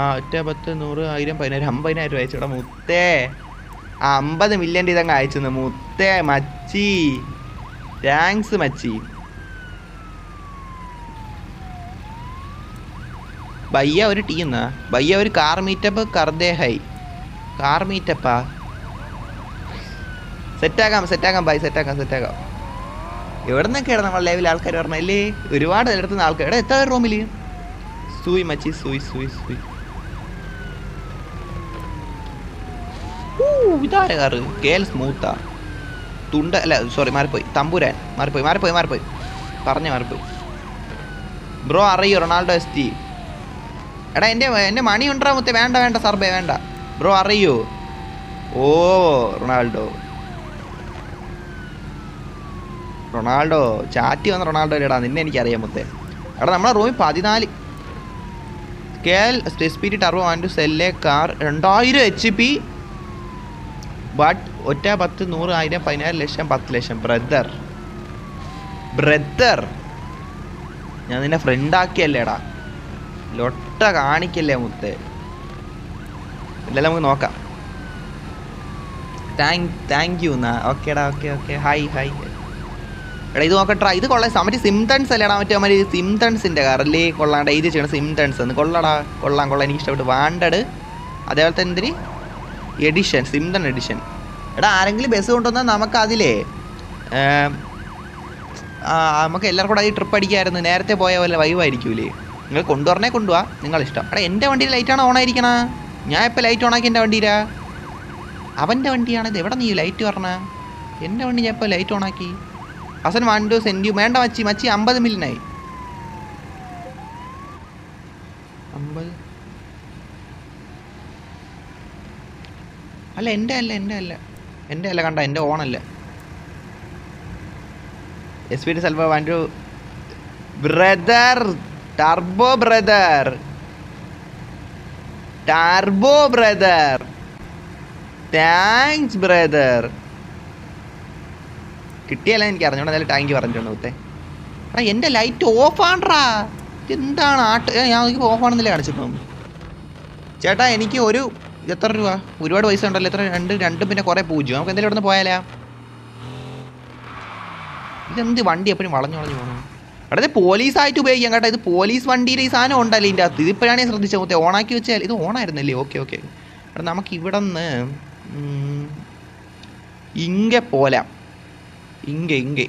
ആ ഒറ്റ പത്ത് നൂറ് ആയിരം പതിനായിരം അമ്പതിനായിരം അയച്ചോടാ മുത്തേ. ആ അമ്പത് മില്യന്റെ ഇതങ്ങ് അയച്ചു മുത്തേ മച്ചി. താങ്ക്സ് മച്ചി. ഭയ്യ ഒരു ടീ എന്നാ ഭയ്യ ഒരു കാർ മീറ്റപ്പ് കർദേ ഹൈ കാർ മീറ്റപ്പാ സെറ്റാക്കാം സെറ്റാക്കാം ബൈ. സെറ്റാക്കാം സെറ്റാക്കാം എവിടെ നിന്നൊക്കെയാണ് നമ്മൾ ലൈവിൽ ആൾക്കാർ പറഞ്ഞല്ലേ ഒരുപാട് ഇടത്തുനിന്ന് ആൾക്കാർ എവിടെ എത്ര റൂമിൽ സൂയി മച്ചി സൂയി സൂയി സൂയി. ഇതാരാ കാറ് കെ എൽ സ്മൂത്താ തുണ്ട അല്ല സോറി മാറിപ്പോയി തമ്പുരാൻ മാറിപ്പോയി മാറിപ്പോയി മാറിപ്പോയി പറഞ്ഞു മാറിപ്പോയി. ബ്രോ അറിയോ റൊണാൾഡോ എസ് ടി? എടാ എന്റെ എന്റെ മണി ഉണ്ടാ മുത്തേ വേണ്ട വേണ്ട സർബേ വേണ്ട. ബ്രോ അറിയോ? ഓ റൊണാൾഡോ. റൊണാൾഡോ ചാറ്റി വന്ന റൊണാൾഡോ ഇടാ നിന്നെ എനിക്കറിയാം മുത്തേ. എടാ നമ്മളെ റൂമിൽ പതിനാല് K L speed turbo and സെല്ലെ car രണ്ടായിരം എച്ച് പി ബട്ട് ഒറ്റ പത്ത് നൂറ് ആയിരം പതിനായിരം ലക്ഷം പത്ത് ലക്ഷം. ബ്രദർ ബ്രദർ ഞാൻ നിന്നെ ഫ്രണ്ടാക്കിയല്ലേടാ ലൊട്ട കാണിക്കല്ലേ മുത്തേ. ഇല്ലല്ലോ നമുക്ക് നോക്കാം. താങ്ക് താങ്ക് യു എന്നാ ഓക്കേടാ ഓക്കെ ഓക്കെ ഹായ് ഹായ് എടാ ഇത് നോക്കട്ടാ ഇത് കൊള്ളാം. മറ്റേ സിംതൺസ് അല്ലേടാ. മറ്റേ മറ്റേ സിംതൺസിന്റെ കാറല്ലേ കൊള്ളാണ്ട് ഇത് ചെയ്യണം സിംതൺസ് എന്ന് കൊള്ളടാ. കൊള്ളാം കൊള്ളാം. എനിക്ക് ഇഷ്ടപ്പെട്ടു. വാണ്ടഡ് അതേപോലെ തന്നെ എന്തിന്? എഡിഷൻ സിംതൺ എഡിഷൻ എടാ ആരെങ്കിലും ബസ് കൊണ്ടുവന്നാൽ നമുക്ക് അതിലേ ആ, നമുക്ക് എല്ലാവർക്കും കൂടെ ഈ ട്രിപ്പ് അടിക്കായിരുന്നു. നേരത്തെ പോയ പോലെ വൈവായിരിക്കൂലേ നിങ്ങൾ കൊണ്ടുവരണേ കൊണ്ടുപോവാ നിങ്ങളിഷ്ടം. എടാ എന്റെ വണ്ടിയിൽ ലൈറ്റാണ് ഓൺ ആയിരിക്കണ ഞാൻ ഇപ്പോൾ ലൈറ്റ് ഓൺ ആക്കി എന്റെ വണ്ടിയിലാ? അവന്റെ വണ്ടിയാണ് ഇത് എവിടെ നീ ലൈറ്റ് പറഞ്ഞ എന്റെ വണ്ടി ഞാൻ ഇപ്പോൾ ലൈറ്റ് ഓൺ ആക്കി അസൻ വണ്ടു സെൻഡ്യു വേണ്ട മച്ചി. മച്ചി അമ്പത് മില്യനായി അമ്പത് അല്ല എന്റെ അല്ല എന്റെ അല്ല. എന്റെ അല്ല കണ്ട? എന്റെ ഓണല്ല. S P D self വണ്ടു brother turbo brother. Turbo brother. Thanks brother. കിട്ടിയല്ല എനിക്ക് അറിഞ്ഞോണ്ട് എന്തായാലും ടാങ്ക് പറഞ്ഞിട്ടുണ്ട് മുത്തേ ആ എന്റെ ലൈറ്റ് ഓഫ് ആണ്ട്രാ എന്താണ് ആട്ട് ഞാൻ ഓഫ് ആണെന്നല്ലേ കാണിച്ചിട്ടുണ്ടോ ചേട്ടാ എനിക്ക് ഒരു എത്ര രൂപ? ഒരുപാട് പൈസ ഉണ്ടല്ലോ. എത്ര? രണ്ട് രണ്ടും പിന്നെ കുറേ പൂജ്യം. നമുക്ക് എന്തെങ്കിലും ഇവിടെ നിന്ന് പോയാലാ? ഇതെന്ത് വണ്ടി എപ്പോഴും വളഞ്ഞു വളഞ്ഞു പോകണം അവിടെ പോലീസായിട്ട് ഉപയോഗിക്കാം കേട്ടോ. ഇത് പോലീസ് വണ്ടിയിൽ ഈ സാധനം ഉണ്ടല്ലോ ഇതിന്റെ അകത്ത്. ഇതിപ്പോഴാണ് ഞാൻ ശ്രദ്ധിച്ചത് മുത്തേ ഓണാക്കി വെച്ചാൽ ഇത് ഓണായിരുന്നല്ലേ? Okay okay. അവിടെ നമുക്ക് ഇവിടെ നിന്ന് ഇങ്ങെ പോലാം. ഇങ്ക ഇങ്ക.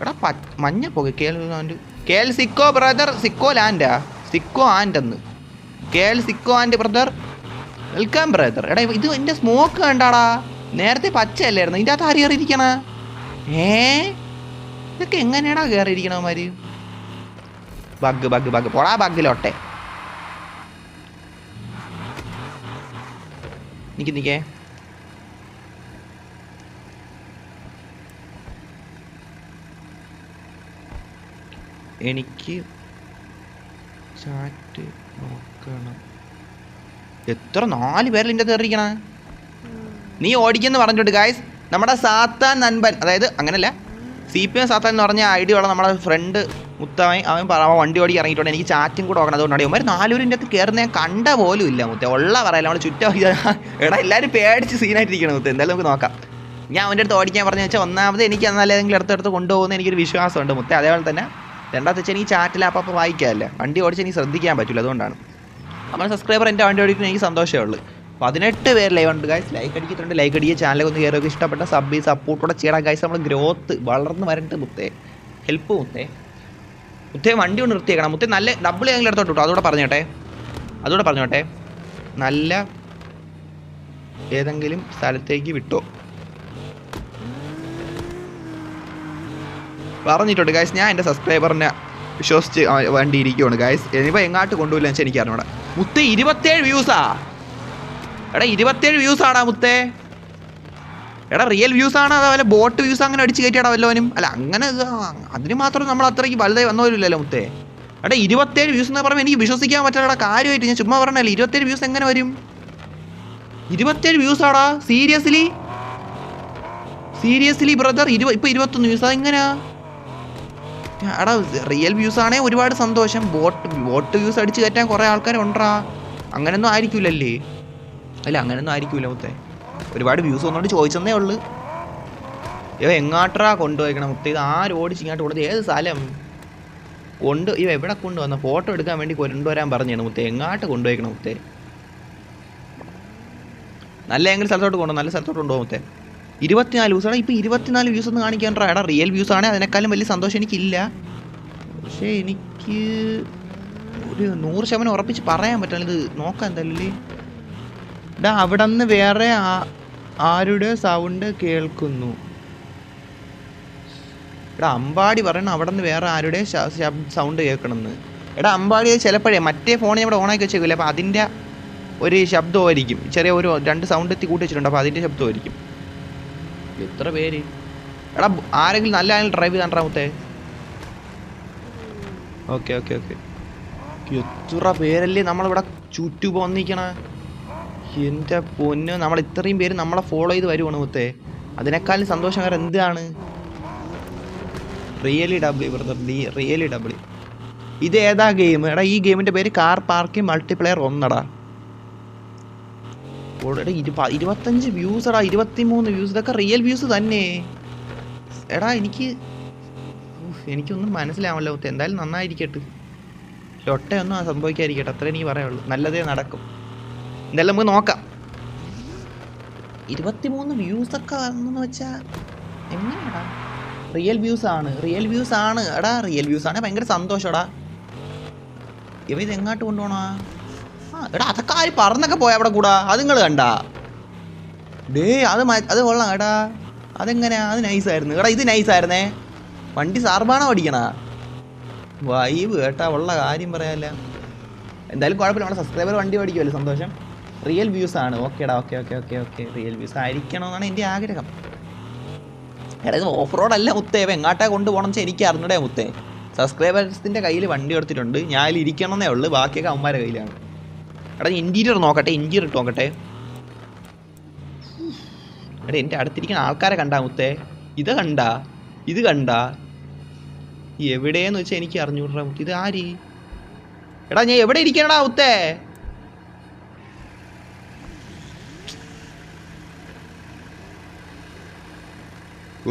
എടാ പ മഞ്ഞ പോകെ. കേൾ എൽ സിക്കോ ബ്രദർ സിക്കോ ലാൻഡാ. സിക്കോ ആൻഡ് എന്ന് കെ എൽ സിക്കോ ആൻഡ് ബ്രദർ വെൽക്കം ബ്രദർ. എടാ ഇത് എന്റെ സ്മോക്ക് കണ്ടാടാ. നേരത്തെ പച്ചയല്ലായിരുന്നു? ഇതിന്റെ അകത്ത് ആര് കയറിയിരിക്കണ ഏ? ഇതൊക്കെ എങ്ങനെയാടാ കയറിയിരിക്കണമാര് ബഗ് ബഗ് ബഗ്. പോടാ ബഗ്ഗിലോട്ടെ. നിക്കേ. എനിക്ക് ചാറ്റ് നോക്കണം. എത്ര നാല് പേരിൽ ഇന്റെ കയറിയിരിക്കണ? നീ ഓടിക്കുന്നു പറഞ്ഞിട്ട് ഗായ്സ് നമ്മുടെ സാത്താൻ നൻപൻ അതായത് അങ്ങനല്ല. സി പി എം സാത്താൻ എന്ന് പറഞ്ഞ ഐ ഡി ഉള്ള നമ്മുടെ ഫ്രണ്ട് മുത്തവൻ അവൻ പറ വണ്ടി ഓടി ഇറങ്ങിയിട്ടുണ്ട് എനിക്ക് ചാറ്റും കൂടെ ഓക്കണം അതുകൊണ്ടാണ് ഒരു നാലൂരിന്റെ അകത്ത് കയറുന്ന ഞാൻ കണ്ട പോലും ഇല്ല മുത്ത. ഉള്ള പറയല്ല നമ്മൾ ചുറ്റും എടാ എല്ലാവരും പേടിച്ച് സീനായിട്ടിരിക്കണം മുത്ത. എന്തായാലും നമുക്ക് നോക്കാം. ഞാൻ അവന്റെ അടുത്ത് ഓടിക്കാൻ പറഞ്ഞു വെച്ചാൽ ഒന്നാമത് എനിക്ക് എന്നാൽ ഏതെങ്കിലും അടുത്തടുത്ത് കൊണ്ടുപോകുന്ന എനിക്കൊരു വിശ്വാസമുണ്ട് മുത്ത. അതേപോലെ തന്നെ രണ്ടാമത്തെ വെച്ചാൽ എനിക്ക് ചാറ്റിൽ അപ്പം വായിക്കാമല്ല വണ്ടി ഓടിച്ച് എനിക്ക് ശ്രദ്ധിക്കാൻ പറ്റില്ല അതുകൊണ്ടാണ്. നമ്മുടെ സബ്സ്ക്രൈബർ എന്റെ വണ്ടി ഓടിക്കുന്ന എനിക്ക് സന്തോഷമേ ഉള്ളൂ. പതിനെട്ട് പേര് ലൈവ് ഉണ്ട് ഗൈസ് ലൈക്ക് അടിക്കുന്നുണ്ട് ലൈക്ക് അടിക്കുക ചാനലൊക്കെ ഒന്ന് കയറി ഇഷ്ടപ്പെട്ട സബ് സപ്പോർട്ടോടെ ചെയ്യണം ഗൈസ് നമ്മൾ ഗ്രോത്ത് വളർന്ന് വരണ്ട് മുത്തേ. ഹെൽപ്പ് മുത്തേ. മുത്തേ വണ്ടി കൊണ്ട് നിർത്തിയേക്കണം. മുത്തേ നല്ല ഡബിൾ ഞങ്ങൾ എടുത്തോട്ട് കേട്ടോ അതുകൂടെ പറഞ്ഞോട്ടെ അതുകൂടെ പറഞ്ഞോട്ടെ നല്ല ഏതെങ്കിലും സ്ഥലത്തേക്ക് വിട്ടോ. പറഞ്ഞിട്ടുണ്ട് ഗായ്സ് ഞാൻ എന്റെ സബ്സ്ക്രൈബറിനെ വിശ്വസിച്ച് വണ്ടി ഇരിക്കുകയാണ് ഗൈസ് ഇനിയിപ്പോൾ എങ്ങാട്ട് കൊണ്ടുപോയില്ല വെച്ചാൽ എനിക്ക് അറിഞ്ഞൂടാ. മുത്തേ ഇരുപത്തേഴ് വ്യൂസാ എടാ ഇരുപത്തേഴ് വ്യൂസ് ആടാ മുത്തേ. എടാ റിയൽ വ്യൂസ് ആണ് അതേപോലെ ബോട്ട് വ്യൂസ് അങ്ങനെ അടിച്ച് കയറ്റിയാടാ വല്ലവനും? അല്ല അങ്ങനെ അതിന് മാത്രം നമ്മൾ അത്രയ്ക്ക് വലുതായി വന്നവരില്ലല്ലോ മുത്തേ. എടാ ഇരുപത്തേഴ് വ്യൂസ് എന്ന് പറയുമ്പോൾ എനിക്ക് വിശ്വസിക്കാൻ പറ്റാടാ കാര്യമായിട്ട്. ഞാൻ ചുമ്മാ പറഞ്ഞല്ലേ ഇരുപത്തേഴ് വ്യൂസ് എങ്ങനെ വരും? ഇരുപത്തേഴ് വ്യൂസ് ആടാ സീരിയസ്ലി സീരിയസ്ലി ബ്രദർ ഇരുപ ഇപ്പൊ ഇരുപത്തൊന്ന് വ്യൂസ് അതെങ്ങനെയാ എടാ റിയൽ വ്യൂസ് ആണേ ഒരുപാട് സന്തോഷം. ബോട്ട് ബോട്ട് വ്യൂസ് അടിച്ച് കയറ്റാൻ കുറേ ആൾക്കാർ ഉണ്ടാ അങ്ങനെയൊന്നും ആയിരിക്കില്ലല്ലേ അല്ല അങ്ങനെയൊന്നും ആയിരിക്കില്ല മുത്തേ. ഒരുപാട് വ്യൂസ് ഒന്നുകൊണ്ട് ചോദിച്ചെന്നേ ഉള്ളു. ഇവ എങ്ങാട്ടാ കൊണ്ടുപോയിക്കണം മുത്തേ? ഇത് ആര് ഓടിച്ച് ഇങ്ങോട്ട് കൊടുത്ത് ഏത് സ്ഥലം? കൊണ്ട് ഇവ എവിടെ കൊണ്ടുവന്ന? ഫോട്ടോ എടുക്കാൻ വേണ്ടി കൊണ്ടുവരാൻ പറഞ്ഞാണ് മുത്തേ. എങ്ങാട്ട് കൊണ്ടുപോയിക്കണം മുത്തേ? നല്ല എങ്കിലും സ്ഥലത്തോട്ട് കൊണ്ടുപോകും നല്ല സ്ഥലത്തോട്ട് കൊണ്ടുപോകും മുത്തേ. ഇരുപത്തിനാല് വ്യൂസ് എടാ ഇപ്പോൾ ഇരുപത്തിനാല് വ്യൂസ് ഒന്ന് കാണിക്കാൻ എടാ. റിയൽ വ്യൂസ് ആണെങ്കിൽ അതിനേക്കാളും വലിയ സന്തോഷം എനിക്കില്ല. പക്ഷേ എനിക്ക് ഒരു നൂറ് ശതമാനം ഉറപ്പിച്ച് പറയാൻ പറ്റില്ല. ഇത് നോക്കാം എന്തായാലും ഡാ അവിടെ നിന്ന് വേറെ ആരുടെ സൗണ്ട് കേൾക്കുന്നു? എടാ അമ്പാടി പറയണം അവിടെ നിന്ന് വേറെ ആരുടെ സൗണ്ട് കേൾക്കണമെന്ന് എടാ അമ്പാടി ചിലപ്പോഴേ മറ്റേ ഫോൺ ഇവിടെ ഓണാക്കി വെച്ചേക്കില്ല അപ്പോൾ അതിന്റെ ഒരു ശബ്ദമായിരിക്കും. ചെറിയ ഒരു രണ്ട് സൗണ്ട് എത്തി കൂട്ടി വെച്ചിട്ടുണ്ട്. അപ്പോൾ അതിന്റെ ശബ്ദമായിരിക്കും. എത്ര പേര്? എടാ ആരെങ്കിലും നല്ല ആരെങ്കിലും ഡ്രൈവ് ചെയ്താണ്ടാ മുത്തേ? Okay okay okay. എത്ര പേരല്ലേ നമ്മളിവിടെ ചുറ്റു പോന്നിരിക്കണ എന്റെ പൊന്ന് നമ്മൾ ഇത്രയും പേര് നമ്മളെ ഫോളോ ചെയ്ത് വരുവാണ് മുത്തേ. അതിനേക്കാളും സന്തോഷം വേറെ എന്താണ്? Really W brother really W. ഇത് ഏതാ ഗെയിം എടാ ഈ ഗെയിമിന്റെ പേര് കാർ പാർക്കിംഗ് മൾട്ടിപ്ലെയർ ഒന്നടാ. ഓൾറെഡി ഇരുപ ഇരുപത്തഞ്ച് വ്യൂസ് എടാ ഇരുപത്തി മൂന്ന് വ്യൂസ് ഇതൊക്കെ റിയൽ വ്യൂസ് തന്നെ. എടാ എനിക്ക് എനിക്കൊന്നും മനസ്സിലാവല്ലോ. എന്തായാലും നന്നായിരിക്കട്ടെ. ലൊട്ടയൊന്നും സംഭവിക്കാതിരിക്കട്ടെ. അത്രേ എനിക്ക് പറയുള്ളൂ നല്ലതേ നടക്കും. എന്തായാലും നമുക്ക് നോക്കാം. ഇരുപത്തിമൂന്ന് വ്യൂസ് ഒക്കെ വന്നെന്ന് വെച്ചാൽ എങ്ങനെയാടാ? റിയൽ വ്യൂസ് ആണ്. റിയൽ വ്യൂസ് ആണ്. എടാ റിയൽ വ്യൂസ് ആണ് ഭയങ്കര സന്തോഷടാ. ഇവ ഇത് എങ്ങോട്ട് കൊണ്ടുപോണോ? ആ എടാ അതൊക്കെ ആര് പറന്നൊക്കെ പോയ അവിടെ കൂടാ? അത് നിങ്ങൾ കണ്ടാ? ഡേ അത് അത് കൊള്ളാം എടാ. അതെങ്ങനെയാ? അത് നൈസായിരുന്നു. എടാ ഇത് നൈസായിരുന്നേ. വണ്ടി സാർബാണോ അടിക്കണ? വൈബ് കേട്ടാ ഉള്ള കാര്യം പറയാല്ല. എന്തായാലും കുഴപ്പമില്ല. നമ്മുടെ സബ്സ്ക്രൈബർ വണ്ടി ഓടിക്കുമല്ലോ സന്തോഷം. റിയൽ വ്യൂസ് ആണ്. ഓക്കേടാ okay okay okay okay real views ആയിരിക്കണമെന്നാണ് എന്റെ ആഗ്രഹം. എടാ ഇത് ഓഫ് റോഡ് അല്ല മുത്തേ എങ്ങാട്ടാ കൊണ്ടുപോകണം വെച്ചാൽ എനിക്ക് അറിഞ്ഞൂടെ മുത്തേ. സബ്സ്ക്രൈബേഴ്സിന്റെ കയ്യിൽ വണ്ടി കൊടുത്തിട്ടുണ്ട് ഞാൻ ഇരിക്കണമെന്നേ ഉള്ളൂ. ബാക്കിയൊക്കെ അവന്മാരുടെ കയ്യിലാണ്. എടാ ഇന്റീരിയർ നോക്കട്ടെ ഇന്റീരിയർ ഇട്ട് നോക്കട്ടെ. എടാ എന്റെ അടുത്തിരിക്കുന്ന ആൾക്കാരെ കണ്ടാ മുത്തേ. ഇത് കണ്ടാ? ഇത് കണ്ടാ? എവിടെയെന്ന് വെച്ചാൽ എനിക്ക് അറിഞ്ഞൂടാ മുത്തേ. ഇത് ആര്? എടാ ഞാൻ എവിടെ ഇരിക്കണടാ മുത്തേ?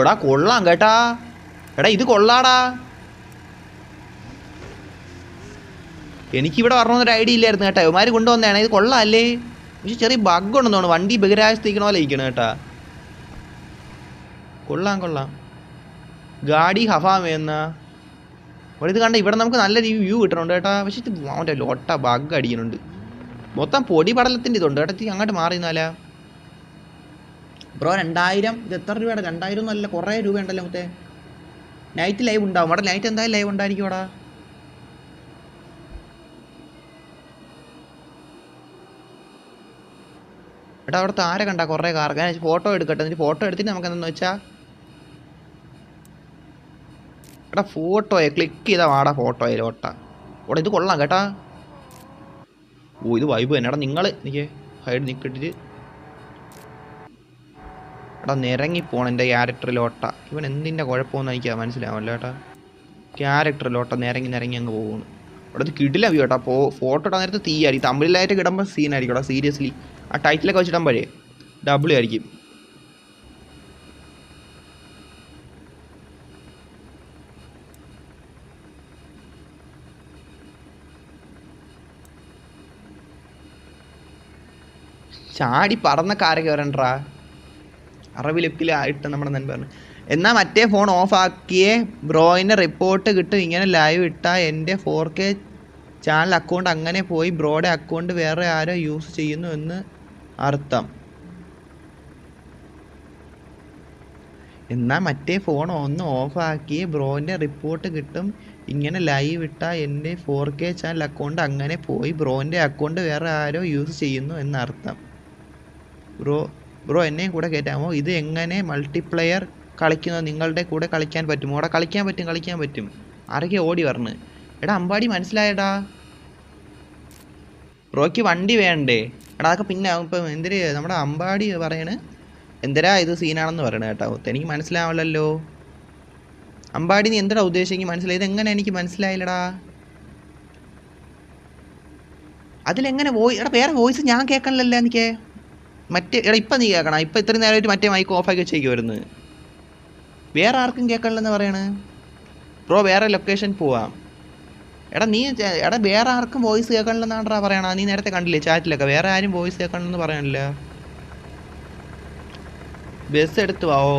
എടാ കൊള്ളാം കേട്ടാ. എടാ ഇത് കൊള്ളാടാ. എനിക്കിവിടെ വരണമെന്നൊരു ഐഡിയ ഇല്ലായിരുന്നു കേട്ടോ. ഇവന്മാർ കൊണ്ടുവന്നതാണ്. ഇത് കൊള്ളാമല്ലേ പക്ഷെ ചെറിയ ബഗ് ഉണ്ടെന്ന് തോന്നുന്നു വണ്ടി ബഹിരാജത്തിക്കണ പോലെ ഇരിക്കണം കേട്ടാ. കൊള്ളാം കൊള്ളാം. ഗാഡി ഹഫാം എന്ന. ഇവിടെ ഇത് കണ്ട ഇവിടെ നമുക്ക് നല്ല രീതി വ്യൂ കിട്ടുന്നുണ്ട് കേട്ടാ. പക്ഷെ ഇത് അവന്റെ ലോട്ട ബഗ് അടിക്കുന്നുണ്ട്. മൊത്തം പൊടി പടലത്തിന്റെ ഇതുണ്ട്. കേട്ടോ അങ്ങോട്ട് മാറി നിന്നാലാ. ബ്രോ രണ്ടായിരം. ഇത് എത്ര രൂപയുടെ? രണ്ടായിരം ഒന്നും അല്ല കുറേ രൂപ ഉണ്ടല്ലോ മറ്റേ നൈറ്റ് ലൈവ് ഉണ്ടാവും. അവിടെ നൈറ്റ് എന്തായാലും ലൈവ് ഉണ്ടായിരിക്കും അവിടെ എടാ അവിടുത്തെ ആരെ കണ്ട കുറേ കാർ? ഞാൻ ഫോട്ടോ എടുക്കട്ടെ. എന്നിട്ട് ഫോട്ടോ എടുത്തിട്ട് നമുക്ക് എന്താണെന്ന് വെച്ചാൽ എടാ ഫോട്ടോയെ ക്ലിക്ക് ചെയ്താൽ വാടാ ഫോട്ടോയിൽ ഓട്ട. ഓടാ ഇത് കൊള്ളാം കേട്ടാ. ഓ ഇത് വൈബ് തന്നെ. എടാ നിങ്ങൾ എനിക്ക് ഹൈഡ് നിൽക്കിട്ടിട്ട് എടാ നിരങ്ങിപ്പോണം എന്റെ ക്യാരക്ടറിലോട്ട ഇവൻ എന്തിന്റെ കുഴപ്പമൊന്നും എനിക്ക് മനസ്സിലാവല്ലോ ക്യാരക്ടർ ക്യാരക്ടറിലോട്ട നിരങ്ങി നിരങ്ങി അങ്ങ് പോകുന്നു അവിടെ ഇത് കിടില വ്യൂ കേട്ടോ അപ്പോൾ ഫോട്ടോ ഇടാൻ നേരത്തെ തീയായിരിക്കും. തമിഴിലായിട്ട് കിടുമ്പോൾ സീനായിരിക്കും കേട്ടോ സീരിയസ്ലി ആ ടൈറ്റിലൊക്കെ വെച്ചിടുമ്പോഴേ ഡബിൾ ആയിരിക്കും. ചാടി പറന്ന കാരൊക്കെ വരണ്ടാ അറബി ലുക്കിലായിട്ട് നമ്മുടെ പറഞ്ഞു എന്നാൽ മറ്റേ ഫോൺ ഓഫ് ആക്കിയേ? ബ്രോയിന്റെ റിപ്പോർട്ട് കിട്ടും. ഇങ്ങനെ ലൈവ് ഇട്ടാൽ എന്റെ ഫോർ കെ ചാനൽ അക്കൗണ്ട് അങ്ങനെ പോയി. ബ്രോയുടെ അക്കൗണ്ട് വേറെ ആരോ യൂസ് ചെയ്യുന്നു എന്ന് അർത്ഥം. എന്നാൽ മറ്റേ ഫോൺ ഒന്ന് ഓഫ് ആക്കി ബ്രോന്റെ റിപ്പോർട്ട് കിട്ടും. ഇങ്ങനെ ലൈവ് ഇട്ട എന്റെ ഫോർ കെ ചാനൽ അക്കൗണ്ട് അങ്ങനെ പോയി. ബ്രോന്റെ അക്കൗണ്ട് വേറെ ആരോ യൂസ് ചെയ്യുന്നു എന്നർത്ഥം. ബ്രോ ബ്രോ എന്നെയും കൂടെ കയറ്റാമോ ഇത് എങ്ങനെ മൾട്ടിപ്ലെയർ കളിക്കുന്നത്? നിങ്ങളുടെ കൂടെ കളിക്കാൻ പറ്റും അവിടെ കളിക്കാൻ പറ്റും കളിക്കാൻ പറ്റും. ആരൊക്കെ ഓടി വരണ്? എടാ അമ്പാടി മനസ്സിലായടാ. ബ്രോയ്ക്ക് വണ്ടി വേണ്ടേ? എടാ അതൊക്കെ പിന്നെ ഇപ്പം എന്തിന് നമ്മുടെ അമ്പാടി പറയണ് എന്തിനാ ഇത് സീനാണെന്ന് പറയണ കേട്ടോ? എനിക്ക് മനസ്സിലാവില്ലല്ലോ അമ്പാടി നീ എന്തടാ ഉദ്ദേശിക്കുന്നത് മനസ്സിലായി. ഇതെങ്ങനെ എനിക്ക് മനസ്സിലായില്ലടാ? അതിലെങ്ങനെ വോയി എടാ വേറെ വോയിസ് ഞാൻ കേൾക്കണില്ലല്ലോ എനിക്ക്. മറ്റേ എടാ ഇപ്പം നീ കേൾക്കണം. ഇപ്പം ഇത്രയും നേരമായിട്ട് മറ്റേ മൈക്ക് ഓഫാക്കി വരുന്നത്. വേറെ ആർക്കും കേൾക്കണില്ലെന്ന് പറയണ്. ബ്രോ വേറെ ലൊക്കേഷൻ പോവാം. എടാ നീ എടാ വേറെ ആർക്കും വോയിസ് കേൾക്കണില്ലെന്നാണ്ടാ പറയണ നീ നേരത്തെ കണ്ടില്ലേ ചാറ്റിലൊക്കെ വേറെ ആരും വോയിസ് കേൾക്കണമെന്ന് പറയണില്ല ബസ് എടുത്ത് വാ ഓ.